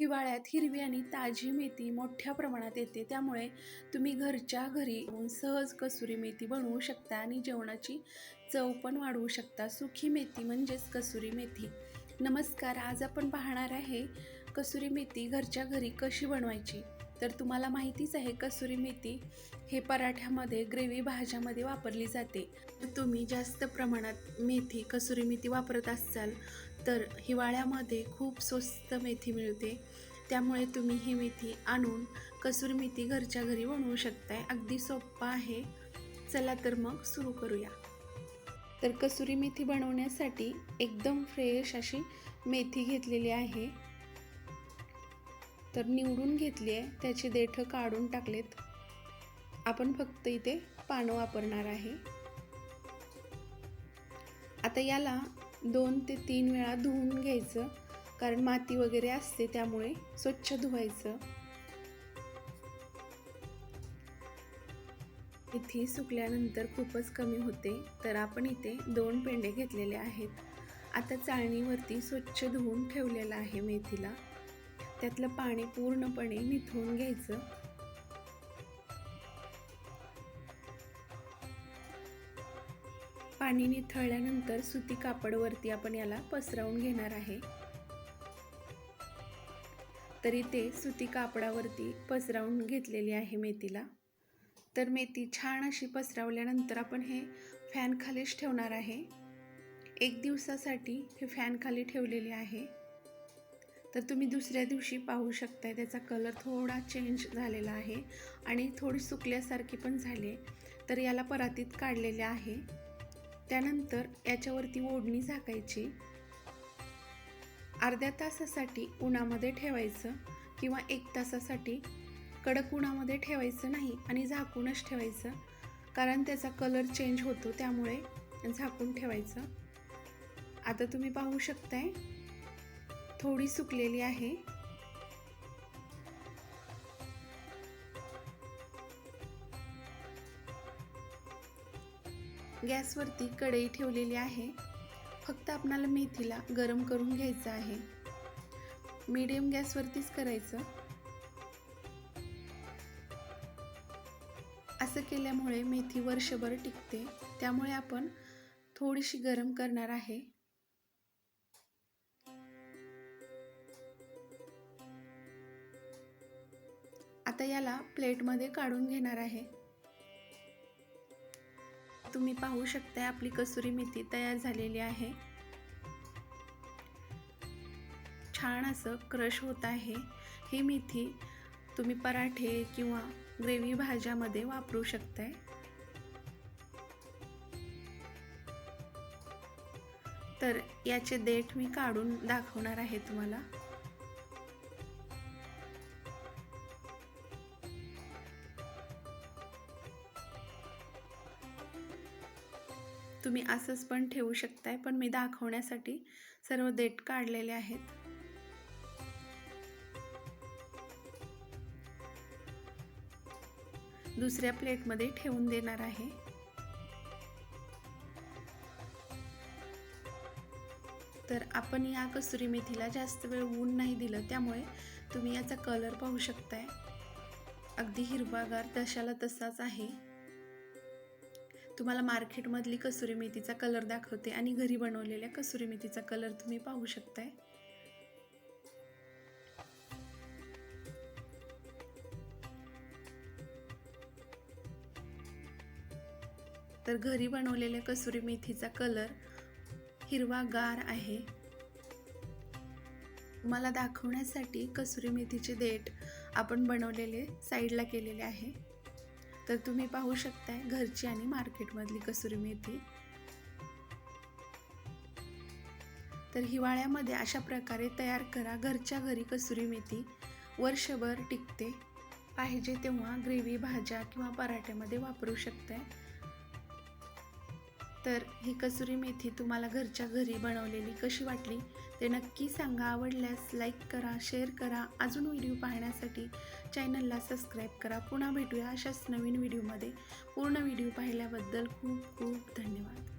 हिवाळ्यात हिरवी आणि ताजी मेथी मोठ्या प्रमाणात येते. त्यामुळे तुम्ही घरच्या घरी येऊन सहज कसुरी मेथी बनवू शकता आणि जेवणाची चव पण वाढवू शकता. सुखी मेथी म्हणजेच कसुरी मेथी. नमस्कार आज आपण पाहणार आहे कसुरी मेथी घरच्या घरी कशी बनवायची? तर तुम्हाला माहितीच आहे कसुरी मेथी हे पराठ्यामध्ये ग्रेव्ही भाज्यामध्ये वापरली जाते. तर तुम्ही जास्त प्रमाणात मेथी कसुरी मेथी वापरत असाल तर हिवाळ्यामध्ये खूप स्वस्त मेथी मिळते. त्यामुळे तुम्ही ही मेथी आणून कसुरी मेथी घरच्या घरी बनवू शकताय. अगदी सोप्पा आहे. चला तर मग सुरू करूया. तर कसुरी मेथी बनवण्यासाठी एकदम फ्रेश अशी मेथी घेतलेली आहे. तर निवडून घेतली आहे. त्याची देठं काढून टाकलेत. आपण फक्त इथे पानं वापरणार आहे. आता याला दोन ते तीन वेळा धुवून घ्यायचं. कारण माती वगैरे असते त्यामुळे स्वच्छ धुवायचं. इथे सुकल्यानंतर खूपच कमी होते. तर आपण इथे दोन पेंडे घेतलेले आहेत. आता चाळणीवरती स्वच्छ धुवून ठेवलेलं आहे मेथीला. त्यातलं पाणी पूर्णपणे निथळून घ्यायचं. पाणी निथळल्यानंतर सुती कापडवरती आपण याला पसरवून घेणार आहे. तरी ते सुती कापडावरती पसरवून घेतलेली आहे मेथीला. तर मेथी छान अशी पसरवल्यानंतर आपण हे फॅन खालीच ठेवणार आहे. एक दिवसासाठी हे फॅन खाली ठेवलेले आहे. तर तुम्ही दुसऱ्या दिवशी पाहू शकताय त्याचा कलर थोडा चेंज झालेला आहे आणि थोडी सुकल्यासारखी पण झाली तर याला परातीत काढलेले आहे. त्यानंतर याच्यावरती ओढणी झाकायची. अर्ध्या तासासाठी उन्हामध्ये ठेवायचं किंवा एक तासासाठी कडक उन्हामध्ये ठेवायचं नाही आणि झाकूनच ठेवायचं. कारण त्याचा कलर चेंज होतो त्यामुळे झाकून ठेवायचं. आता तुम्ही पाहू शकताय. थोडी सुकलेली आहे. गॅसवरती कढई ठेवलेली आहे. फक्त आपणाला मेथीला गरम करून घ्यायचं आहे. मीडियम गॅसवरतीच करायचं. असं केल्यामुळे मेथी वर्षभर टिकते. त्यामुळे आपण थोडीशी गरम करणार आहे. आता याला प्लेटमध्ये काढून घेणार आहे. तुम्ही पाहू शकता आपली कसुरी मेथी तयार झालेली आहे. छान असं क्रश होत आहे. ही मेथी तुम्ही पराठे किंवा ग्रेव्ही भाज्यामध्ये वापरू शकताय. तर याचे देठ मी काढून दाखवणार आहे तुम्हाला. तुम्ही असंच पण ठेवू शकताय पण मी दाखवण्यासाठी सर्व देठ काढलेले आहेत. दुसऱ्या प्लेटमध्ये ठेवून देणार आहे. तर आपण या कसुरी मेथीला जास्त वेळ ऊन नाही दिलं त्यामुळे तुम्ही याचा कलर पाहू शकताय. अगदी हिरवागार तशाला तसाच आहे. तुम्हाला मार्केटमधली कसुरी मेथीचा कलर दाखवते आणि घरी बनवलेल्या कसुरी मेथीचा कलर तुम्ही पाहू शकताय. तर घरी बनवलेल्या कसुरी मेथीचा कलर हिरवा गार आहे. मला दाखवण्यासाठी कसुरी मेथीचे देठ आपण बनवलेले साईडला केलेले आहे. तर तुम्ही पाहू शकताय घरची आणि मार्केटमधली कसुरी मेथी. तर हिवाळ्यामध्ये अशा प्रकारे तयार करा घरच्या घरी कसुरी मेथी. वर्षभर टिकते. पाहिजे तेव्हा ग्रेव्ही भाज्या किंवा पराठ्यामध्ये वापरू शकताय. तर ही कसुरी मेथी तुम्हाला घरच्या घरी बनवलेली कशी वाटली ते नक्की सांगा. आवडल्यास लाईक करा शेअर करा. अजून व्हिडिओ पाहण्यासाठी चॅनलला सबस्क्राईब करा. पुन्हा भेटूया अशाच नवीन व्हिडिओमध्ये पूर्ण व्हिडिओ पाहिल्याबद्दल खूप खूप धन्यवाद.